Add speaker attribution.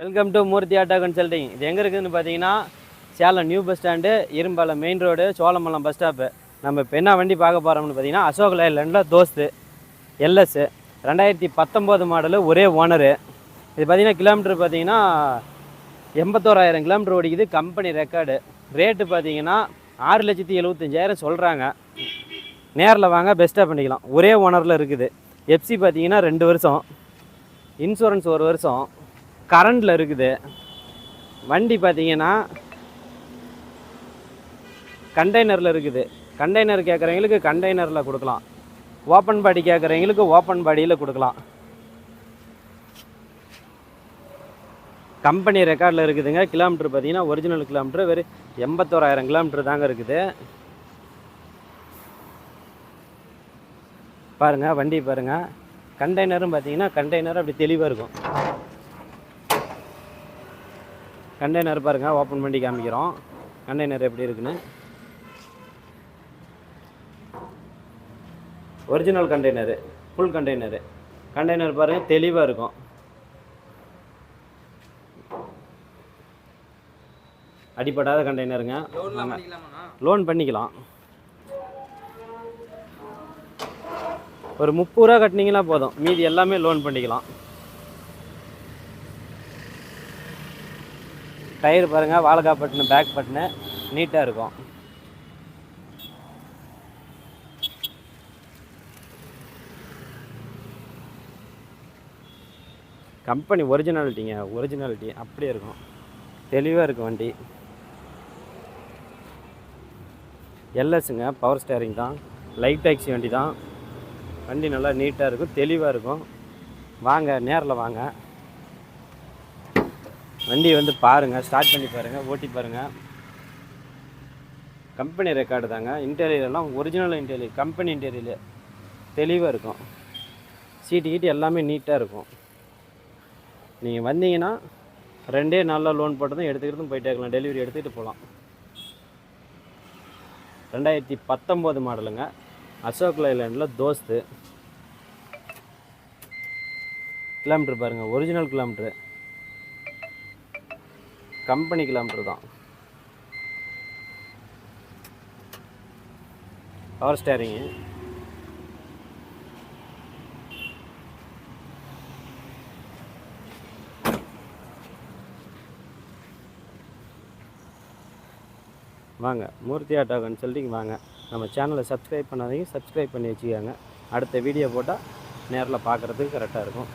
Speaker 1: Welcome to Murthy auto consulting இது எங்கே இருக்குதுன்னு பார்த்தீங்கன்னா Salem new bus stand Irumbalam main road Cholamalam bus stop நம்ம இப்போ என்ன வண்டி பார்க்க போகிறோம்னு பார்த்தீங்கன்னா அசோக் லைலண்டில் தோஸ்து எல்எஸ்ஸு ரெண்டாயிரத்தி பத்தொம்போது மாடலு ஒரே ஓனரு இது பார்த்தீங்கன்னா கிலோமீட்டர் பார்த்தீங்கன்னா எண்பத்தோராயிரம் கிலோமீட்டர் ஓடிக்குது கம்பெனி ரெக்கார்டு ரேட்டு பார்த்தீங்கன்னா ஆறு லட்சத்தி எழுபத்தஞ்சாயிரம் சொல்கிறாங்க நேரில் வாங்க பெஸ்ட்டாக பண்ணிக்கலாம். ஒரே ஓனரில் இருக்குது. எஃப்சி பார்த்தீங்கன்னா ரெண்டு வருஷம். இன்சூரன்ஸ் ஒரு வருஷம். கரண்டில் இருக்குது. வண்டி பார்த்தீங்கன்னா கண்டெய்னரில் இருக்குது. கண்டெய்னர் கேட்குறவங்களுக்கு கண்டெய்னரில் கொடுக்கலாம். ஓப்பன் பாடி கேட்குறவங்களுக்கு ஓப்பன் பாடியில் கொடுக்கலாம். கம்பெனி ரெக்கார்டில் இருக்குதுங்க. கிலோமீட்டர் பார்த்தீங்கன்னா ஒரிஜினல் கிலோமீட்டர். வெறும் எண்பத்தோராயிரம் கிலோமீட்டர் தாங்க இருக்குது. பாருங்கள் வண்டி பாருங்கள் கண்டெய்னரும் பார்த்தீங்கன்னா கண்டெய்னர் அப்படி தெளிவாக இருக்கும். கண்டெய்னர் பாருங்கள் ஓப்பன் பண்ணி காமிக்கிறோம். கண்டெய்னர் எப்படி இருக்குன்னு? Original container full container. Container பாருங்கள் தெளிவாக இருக்கும். அடிப்படாத கண்டெய்னருங்க. லோன் பண்ணிக்கலாம். ஒரு முப்பது ரூபா கட்டினீங்கன்னா போதும். மீதி எல்லாமே லோன் பண்ணிக்கலாம். டயர் பாருங்கள் வாழைக்காய் பட்டுனு பேக் பட்டுனு நீட்டாக இருக்கும். கம்பெனி ஒரிஜினாலிட்டிங்க ஒரிஜினாலிட்டி அப்படியே இருக்கும். தெளிவாக இருக்கும் வண்டி. எல்எஸ்ங்க பவர் ஸ்டேரிங் தான். லைட் டாக்ஸி வண்டி தான். வண்டி நல்லா நீட்டாக இருக்கும் தெளிவாக இருக்கும். வாங்க நேரில் வாங்க. வண்டி வந்து பாருங்கள் ஸ்டார்ட் பண்ணி பாருங்கள் ஓட்டி பாருங்கள் கம்பெனி ரெக்கார்டு தாங்க. இன்டீரியர்லாம் ஒரிஜினல் இன்டீரியர் கம்பெனி இன்டீரியர் தெளிவாக இருக்கும். சீட்டு கீட்டு எல்லாமே நீட்டாக இருக்கும். நீங்கள் வந்தீங்கன்னா ரெண்டே நாளில் லோன் போட்டதும் எடுத்துக்கிறதும் போயிட்டே இருக்கலாம். டெலிவரி எடுத்துகிட்டு போகலாம். ரெண்டாயிரத்தி பத்தொம்போது மாடலுங்க. அசோக் லைலாண்டில் தோஸ்து. கிலோமீட்ரு பாருங்கள் ஒரிஜினல் கிலோமீட்ரு கம்பெனி கிலோமீட்டர் தான். பவர் ஸ்டேரிங்கு வாங்க மூர்த்தி ஆட்டோ கன்சல்டிங் வாங்க. நம்ம சேனலை சப்ஸ்கிரைப் பண்ணாதீங்க சப்ஸ்கிரைப் பண்ணி வச்சுக்கோங்க. அடுத்த வீடியோ போட்டால் நேரில் பார்க்குறதுக்கு கரெக்டாக இருக்கும்.